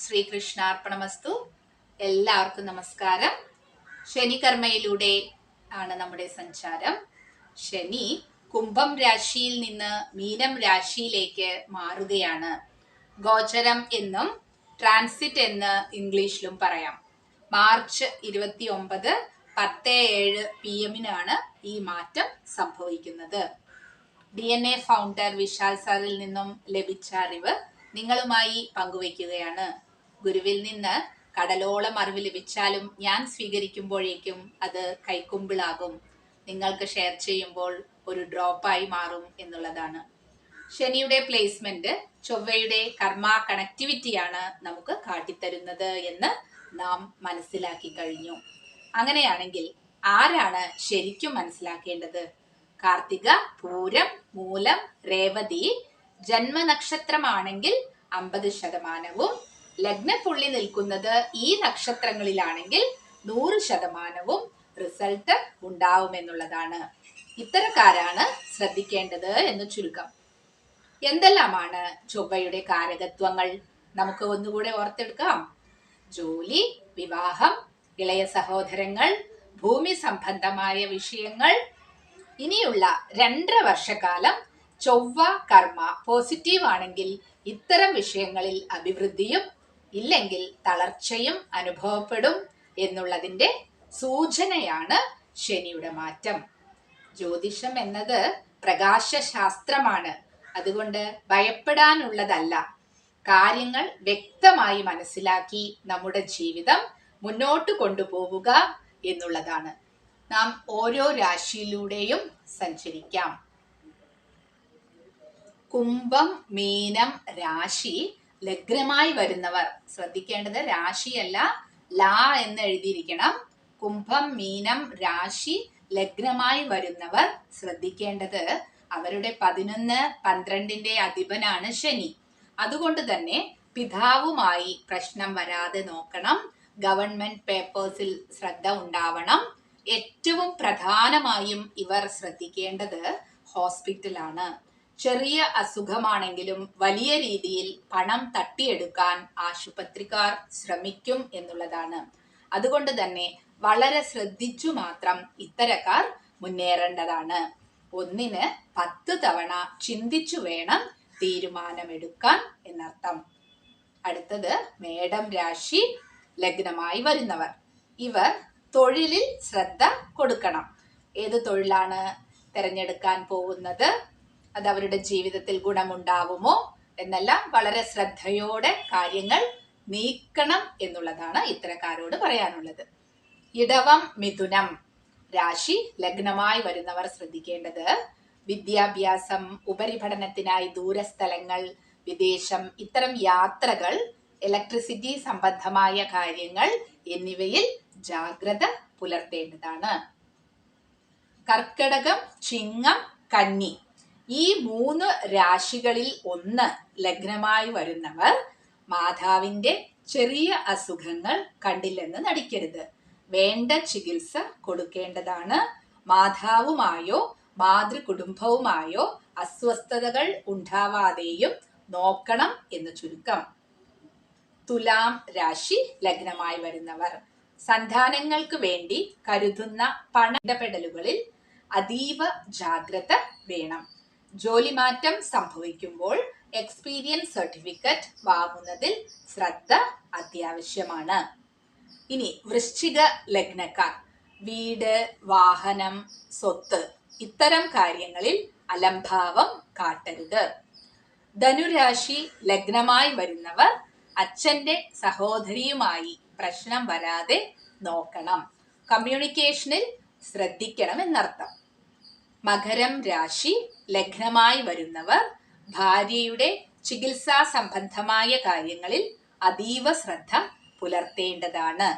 ശ്രീകൃഷ്ണാർപ്പണമസ്തു. എല്ലാവർക്കും നമസ്കാരം. ശനികർമ്മയിലൂടെ ആണ് നമ്മുടെ സഞ്ചാരം. ശനി കുംഭം രാശിയിൽ നിന്ന് മീനം രാശിയിലേക്ക് മാറുകയാണ്. ഗോചരം എന്നും ട്രാൻസിറ്റ് എന്ന് ഇംഗ്ലീഷിലും പറയാം. മാർച്ച് ഇരുപത്തി ഒമ്പത് പത്ത് ഏഴ് പി എമ്മിനാണ് ഈ മാറ്റം സംഭവിക്കുന്നത്. D N A founder Vishal സാറിൽ നിന്നും ലഭിച്ച അറിവ് നിങ്ങളുമായി പങ്കുവയ്ക്കുകയാണ്. ഗുരുവിൽ നിന്ന് കടലോളം അറിവ് ലഭിച്ചാലും ഞാൻ സ്വീകരിക്കുമ്പോഴേക്കും അത് കൈക്കുമ്പിളാകും. നിങ്ങൾക്ക് ഷെയർ ചെയ്യുമ്പോൾ ഒരു ഡ്രോപ്പായി മാറും എന്നുള്ളതാണ്. ശനിയുടെ പ്ലേസ്മെന്റ് ചൊവ്വയുടെ കർമ്മ കണക്ടിവിറ്റിയാണ് നമുക്ക് കാട്ടിത്തരുന്നത് എന്ന് നാം മനസ്സിലാക്കി കഴിഞ്ഞു. അങ്ങനെയാണെങ്കിൽ ആരാണ് ശരിക്കും മനസ്സിലാക്കേണ്ടത്? കാർത്തിക പൂരം മൂലം രേവതി ജന്മനക്ഷത്രമാണെങ്കിൽ അമ്പത് ശതമാനവും ലഗ്നപ്പുള്ളി നിൽക്കുന്നത് ഈ നക്ഷത്രങ്ങളിലാണെങ്കിൽ നൂറ് ശതമാനവും റിസൾട്ട് ഉണ്ടാവുമെന്നുള്ളതാണ്. ഇത്തരക്കാരാണ് ശ്രദ്ധിക്കേണ്ടത് എന്ന് ചുരുക്കം. എന്തെല്ലാമാണ് ചൊവ്വയുടെ കാരകത്വങ്ങൾ? നമുക്ക് ഒന്നുകൂടെ ഓർത്തെടുക്കാം. ജോലി വിവാഹം ഇളയ സഹോദരങ്ങൾ ഭൂമി സംബന്ധമായ വിഷയങ്ങൾ. ഇനിയുള്ള രണ്ടര വർഷക്കാലം ചൊവ്വ കർമ്മ പോസിറ്റീവ് ആണെങ്കിൽ ഇത്തരം വിഷയങ്ങളിൽ അഭിവൃദ്ധിയും ഇല്ലെങ്കിൽ തളർച്ചയും അനുഭവപ്പെടും എന്നുള്ളതിന്റെ സൂചനയാണ് ശനിയുടെ മാറ്റം. ജ്യോതിഷം എന്നത് പ്രകാശശാസ്ത്രമാണ്. അതുകൊണ്ട് ഭയപ്പെടാനുള്ളതല്ല. കാര്യങ്ങൾ വ്യക്തമായി മനസ്സിലാക്കി നമ്മുടെ ജീവിതം മുന്നോട്ട് കൊണ്ടുപോവുക എന്നുള്ളതാണ്. നാം ഓരോ രാശിയിലൂടെയും സഞ്ചരിക്കാം. കുംഭം മീനം രാശി ലഗ്നമായി വരുന്നവർ. ശ്രദ്ധിക്കേണ്ടത് രാശിയല്ല ലാ എന്ന് എഴുതിയിരിക്കണം. കുംഭം മീനം രാശി ലഗ്നമായി വരുന്നവർ ശ്രദ്ധിക്കേണ്ടത് അവരുടെ പതിനൊന്ന് പന്ത്രണ്ടിന്റെ അധിപനാണ് ശനി. അതുകൊണ്ട് തന്നെ പിതാവുമായി പ്രശ്നം വരാതെ നോക്കണം. ഗവൺമെന്റ് പേപ്പേഴ്സിൽ ശ്രദ്ധ ഉണ്ടാവണം. ഏറ്റവും പ്രധാനമായും ഇവർ ശ്രദ്ധിക്കേണ്ടത് ഹോസ്പിറ്റലാണ്. ചെറിയ അസുഖമാണെങ്കിലും വലിയ രീതിയിൽ പണം തട്ടിയെടുക്കാൻ ആശുപത്രിക്കാർ ശ്രമിക്കും എന്നുള്ളതാണ്. അതുകൊണ്ട് തന്നെ വളരെ ശ്രദ്ധിച്ചു മാത്രം ഇത്തരക്കാർ മുന്നേറേണ്ടതാണ്. ഒന്നിന് പത്ത് തവണ ചിന്തിച്ചു വേണം തീരുമാനമെടുക്കാൻ എന്നർത്ഥം. അടുത്തത് മേടം രാശി ലഗ്നമായി വരുന്നവർ. ഇവർ തൊഴിലിൽ ശ്രദ്ധ കൊടുക്കണം. ഏത് തൊഴിലാണ് തിരഞ്ഞെടുക്കാൻ പോകുന്നത്? അത് അവരുടെ ജീവിതത്തിൽ ഗുണമുണ്ടാവുമോ എന്നെല്ലാം വളരെ ശ്രദ്ധയോടെ കാര്യങ്ങൾ നീക്കണം എന്നുള്ളതാണ് ഇത്തരക്കാരോട് പറയാനുള്ളത്. ഇടവം മിഥുനം. രാശി ലഗ്നമായി വരുന്നവർ ശ്രദ്ധിക്കേണ്ടത് വിദ്യാഭ്യാസം ഉപരിപഠനത്തിനായി ദൂരസ്ഥലങ്ങൾ വിദേശം ഇത്തരം യാത്രകൾ ഇലക്ട്രിസിറ്റി സംബന്ധമായ കാര്യങ്ങൾ എന്നിവയിൽ ജാഗ്രത പുലർത്തേണ്ടതാണ്. കർക്കടകം ചിങ്ങം കന്നി. ഈ മൂന്ന് രാശികളിൽ ഒന്ന് ലഗ്നമായി വരുന്നവർ മാതാവിന്റെ ചെറിയ അസുഖങ്ങൾ കണ്ടില്ലെന്ന് നടിക്കരുത്. വേണ്ട ചികിത്സ കൊടുക്കേണ്ടതാണ്. മാതാവുമായോ മാതൃകുടുംബവുമായോ അസ്വസ്ഥതകൾ ഉണ്ടാവാതെയും നോക്കണം എന്ന് ചുരുക്കം. തുലാം രാശി ലഗ്നമായി വരുന്നവർ. സന്താനങ്ങൾക്ക് വേണ്ടി കരുതുന്ന പണ ഇടപെടലുകളിൽ അതീവ ജാഗ്രത വേണം. ജോലിമാറ്റം സംഭവിക്കുമ്പോൾ എക്സ്പീരിയൻസ് സർട്ടിഫിക്കറ്റ് വാങ്ങുന്നതിൽ ശ്രദ്ധ അത്യാവശ്യമാണ്. ഇനി വൃശ്ചിക ലഗ്നക്കാർ വീട് വാഹനം സ്വത്ത് ഇത്തരം കാര്യങ്ങളിൽ അലംഭാവം കാട്ടരുത്. ധനുരാശി ലഗ്നമായി വരുന്നവർ അച്ഛന്റെ സഹോദരിയുമായി പ്രശ്നം വരാതെ നോക്കണം. കമ്മ്യൂണിക്കേഷനിൽ ശ്രദ്ധിക്കണം എന്നർത്ഥം മകരം രാശി ലഗ്നമായി വരുന്നവർ ഭാര്യയുടെ ചികിത്സാ സംബന്ധമായ കാര്യങ്ങളിൽ അതീവ ശ്രദ്ധ പുലർത്തേണ്ടതാണ്.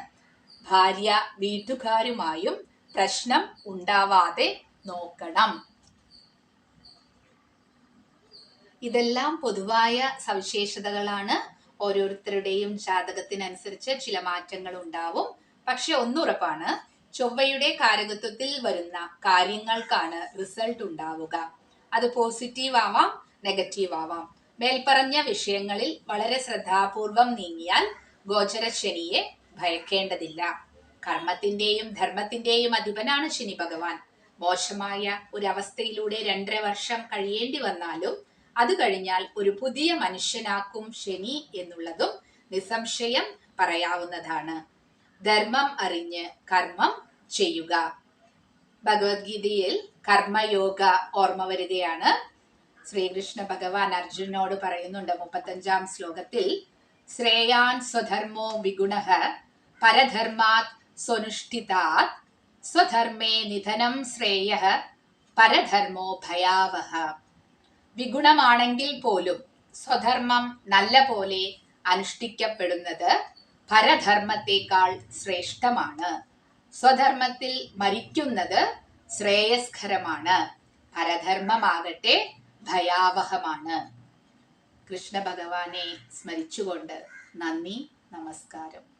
ഭാര്യ വീട്ടുകാരുമായും പ്രശ്നം ഉണ്ടാവാതെ നോക്കണം. ഇതെല്ലാം പൊതുവായ സവിശേഷതകളാണ്. ഓരോരുത്തരുടെയും ജാതകത്തിനനുസരിച്ച് ചില മാറ്റങ്ങൾ ഉണ്ടാവും പക്ഷെ ഒന്നുറപ്പാണ് ചൊവ്വയുടെ കാരകത്വത്തിൽ വരുന്ന കാര്യങ്ങൾക്കാണ് റിസൾട്ട് ഉണ്ടാവുക. അത് പോസിറ്റീവ് ആവാം നെഗറ്റീവ് ആവാം. മേൽപ്പറഞ്ഞ വിഷയങ്ങളിൽ വളരെ ശ്രദ്ധാപൂർവം നീങ്ങിയാൽ ഗോചര ശനിയെ ഭയക്കേണ്ടതില്ല. കർമ്മത്തിന്റെയും ധർമ്മത്തിന്റെയും അധിപനാണ് ശനി ഭഗവാൻ. മോശമായ ഒരു അവസ്ഥയിലൂടെ രണ്ടര വർഷം കഴിയേണ്ടി വന്നാലും അത് കഴിഞ്ഞാൽ ഒരു പുതിയ മനുഷ്യനാക്കും ശനി എന്നുള്ളതും നിസ്സംശയം പറയാവുന്നതാണ്. ധർമ്മം അറിഞ്ഞ് കർമ്മം ചെയ്യുക. ഭഗവത്ഗീതയിൽ കർമ്മയോഗ ഓർമ്മ വരികയാണ്. ശ്രീകൃഷ്ണ ഭഗവാൻ അർജുനോട് പറയുന്നുണ്ട് മുപ്പത്തഞ്ചാം ശ്ലോകത്തിൽ ശ്രേയാൻ സ്വധർമ്മോ വിഗുണ പരധർമാത് സ്വനുഷ്ഠിതാത് സ്വധർമ്മേ നിധനം ശ്രേയ പരധർമ്മോ ഭയാവഹ. വിഗുണമാണെങ്കിൽ പോലും സ്വധർമ്മം നല്ല പോലെ അനുഷ്ഠിക്കപ്പെടുന്നത് പരധർമ്മത്തെക്കാൾ ശ്രേഷ്ഠമാണ്. സ്വധർമ്മത്തിൽ മരിക്കുന്നത് ശ്രേയസ്കരമാണ്. പരധർമ്മമാകട്ടെ ഭയാവഹമാണ്. കൃഷ്ണ ഭഗവാനെ സ്മരിച്ചുകൊണ്ട് നന്ദി നമസ്കാരം.